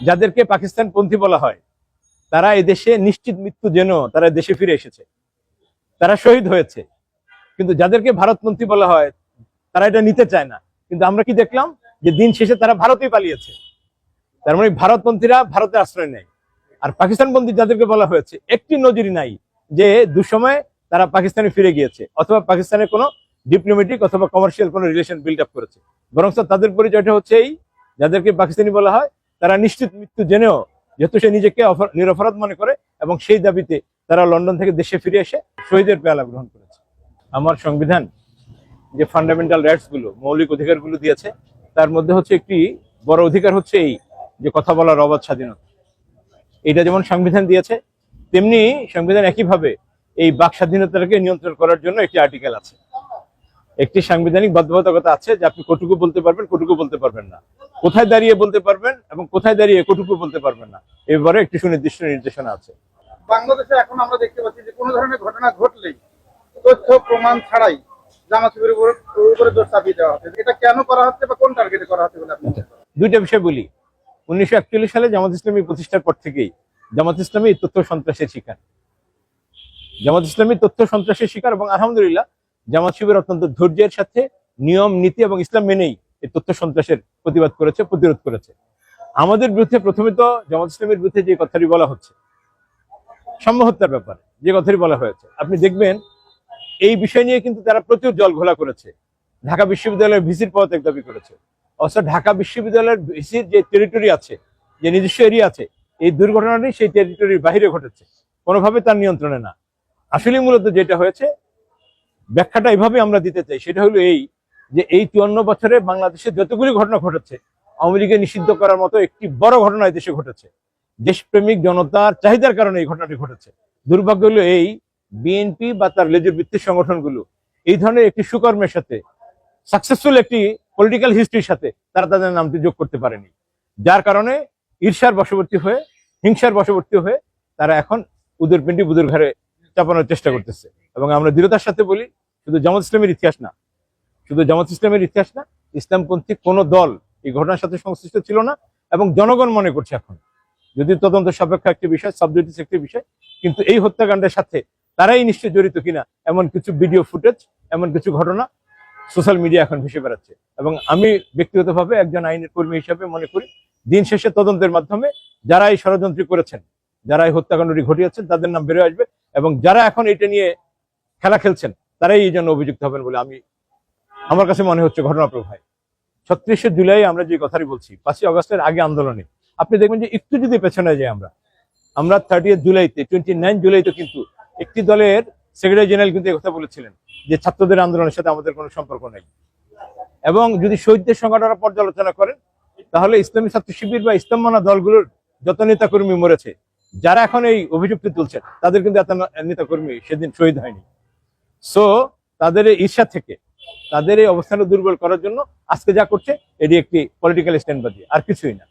যাদেরকে পাকিস্তান পন্থী বলা হয়, তারা এদেশে নিশ্চিত মৃত্যু যেন তারা দেশে ফিরে এসেছে। তারা শহীদ হয়েছে। কিন্তু যাদেরকে ভারতপন্থী বলা হয়, তারা এটা নিতে চায় না। কিন্তু আমরা কি দেখলাম? যে দিন শেষে তারা ভারতেই পালিয়েছে। তার মানে ভারতপন্থীরা ভারতে আশ্রয় নেয়। আর পাকিস্তান পাকিস্তানপন্থী যাদেরকে বলা হয়েছে, একটি নজির নাই যে দুসময় তারা পাকিস্তানে ফিরে গিয়েছে, অথবা পাকিস্তানের কোনো ডিপ্লোমেটিক অথবা কমার্শিয়াল কোনো রিলেশন বিল্ড আপ করেছে। বরং তাদের পরিচয়টা হচ্ছে এই, যাদেরকে পাকিস্তানি বলা হয় তারা নিশ্চিত মৃত্যু জেনেও যেহেতু সে নিজেকে নিরপরাধ মনে করে এবং সেই দাবিতে তারা লন্ডন থেকে দেশে ফিরে এসে শহীদের পেয়ালা গ্রহণ করেছে। আমার সংবিধান যে ফান্ডামেন্টাল রাইটসগুলো মৌলিক অধিকারগুলো দিয়েছে, তার মধ্যে হচ্ছে একটি বড় অধিকার হচ্ছে এই যে কথা বলার অবাধ স্বাধীনতা। এটা যেমন সংবিধান দিয়েছে, তেমনি সংবিধান একইভাবে এই বাক স্বাধীনতাকে নিয়ন্ত্রণ করার জন্য একটি আর্টিকেল আছে। একটি সাংবিধানিক বাধ্যবাধকতা আছে যে আপনি কটুকু বলতে পারবেন কটুকু বলতে পারবেন না। কোথায় দাঁড়িয়ে বলতে পারবেন এবং কোথায় দাঁড়িয়ে কটুকু বলতে পারবেন না এবারে একটি সুনির্দিষ্ট নির্দেশনা আছে। বাংলাদেশে এখন আমরা দেখতে পাচ্ছি যে কোনো ধরনের ঘটনা ঘটলেই তথ্য প্রমাণ ছাড়াই জামা শিবিরের উপর উপরে দোষ চাপিয়ে দেওয়া হচ্ছে। এটা কেন করা হচ্ছে বা কোন টার্গেটে করা হচ্ছে বলে আপনি দুইটা বিষয় বলি। উনিশশো একচল্লিশ সালে জামাত ইসলামী প্রতিষ্ঠার পর থেকেই জামাত ইসলামী তথ্য সন্ত্রাসের শিকার। জামাত ইসলামী তথ্য সন্ত্রাসের শিকার এবং আলহামদুলিল্লাহ জামাত শিবির অত্যন্ত ধৈর্যের সাথে নিয়ম, নীতি এবং ইসলাম মেনেই এই তথ্য সন্ত্রাসের প্রতিবাদ করেছে, প্রতিরোধ করেছে। আমাদের বিরুদ্ধে প্রথমে তো জামাত ইসলামের বিরুদ্ধে যে কথাটি বলা হচ্ছে সম্মহত্যার ব্যাপারে যে কথাটি বলা হয়েছে, আপনি দেখবেন এই বিষয় নিয়ে কিন্তু তারা প্রচুর জল ঘোলা করেছে। ঢাকা বিশ্ববিদ্যালয়ের ভিসির পদত্যাগ দাবি করেছে। অথচ ঢাকা বিশ্ববিদ্যালয়ের ভিসির যে টেরিটরি আছে, যে নিজস্ব এরিয়া আছে, এই দুর্ঘটনাটি সেই টেরিটরির বাইরে ঘটেছে। কোনোভাবে তার নিয়ন্ত্রণে না। আসলে মূলত যেটা হয়েছে ব্যাখ্যাটা এভাবে আমরা দিতে চাই। সেটা হলো এই যে এই চুয়ান্ন বছরে বাংলাদেশে যতগুলি ঘটনা ঘটেছে, আওয়ামী লীগকে নিষিদ্ধ করার মতো একটি বড় ঘটনা দেশে ঘটেছে। দেশপ্রেমিক জনতার চাহিদার কারণে এই ঘটনাটি ঘটেছে। দুর্ভাগ্য হলো এই বিএনপি বা তার লেজুর ভিত্তিক সংগঠনগুলো এই ধরনের একটি সুকর্মের সাথে সাকসেসফুল একটি পলিটিক্যাল হিস্ট্রির সাথে তারা তাদের নামটি যোগ করতে পারেনি। যার কারণে ঈর্ষার বশবর্তী হয়ে, হিংসার বশবর্তী হয়ে তারা এখন উদুর পিন্ডি বুদুর ঘরে চাপানোর চেষ্টা করতেছে। এবং আমরা দৃঢ়তার সাথে বলি, শুধু জামাত ইসলামের ইতিহাস না, শুধু জামাত ইসলামের ইতিহাস না, ইসলামপন্থী কোনো দল এই ঘটনার সাথে সংশ্লিষ্ট ছিল না এবং জনগণ মনে করছে এখন। যদি তদন্ত সাপেক্ষ একটি বিষয় সাবজেক্টিভ একটি বিষয়, কিন্তু এই হত্যাকাণ্ডের সাথে তারাই নিশ্চয় জড়িত কিনা, এমন কিছু ভিডিও ফুটেজ, এমন কিছু ঘটনা সোশ্যাল মিডিয়া এখন ভেসে বেড়াচ্ছে। এবং আমি ব্যক্তিগতভাবে একজন আইনের কর্মী হিসাবে মনে করি, দিন শেষে তদন্তের মাধ্যমে যারা এই ষড়যন্ত্রী করেছেন, যারা এই হত্যাকাণ্ডটি ঘটিয়েছেন, তাদের নাম বেরোয় আসবে এবং যারা এখন এটা নিয়ে খেলা খেলছেন, তারাই এই জন্য অভিযুক্ত হবেন বলে আমি, আমার কাছে মনে হচ্ছে ঘটনা প্রভায় ছত্রিশে জুলাই আমরা যে কথাটি বলছি, পাঁচই অগস্টের আগে আন্দোলনে, আপনি দেখবেন যে একটু যদি পেছনে যাই আমরা আমরা থার্টি জুলাইতে টোয়েন্টি নাইন জুলাইতে কিন্তু একটি দলের সেক্রেটারি জেনারেল কিন্তু কথা বলেছিলেন যে ছাত্রদের আন্দোলনের সাথে আমাদের কোনো সম্পর্ক নেই। এবং যদি শহীদদের সংখ্যাটা পর্যালোচনা করেন, তাহলে ইসলামী ছাত্র শিবির বা ইসলাম মানা দলগুলোর যত নেতাকর্মী মরেছে, যারা এখন এই অভিযুক্তি তুলছেন, তাদের কিন্তু এত নেতাকর্মী সেদিন শহীদ হয়নি। সো তাদের এই ঈর্ষা থেকে, তাদের এই অবস্থানটা দুর্বল করার জন্য আজকে যা করছে, এটি একটি পলিটিক্যাল স্ট্যান্ড বাদী আর কিছুই না।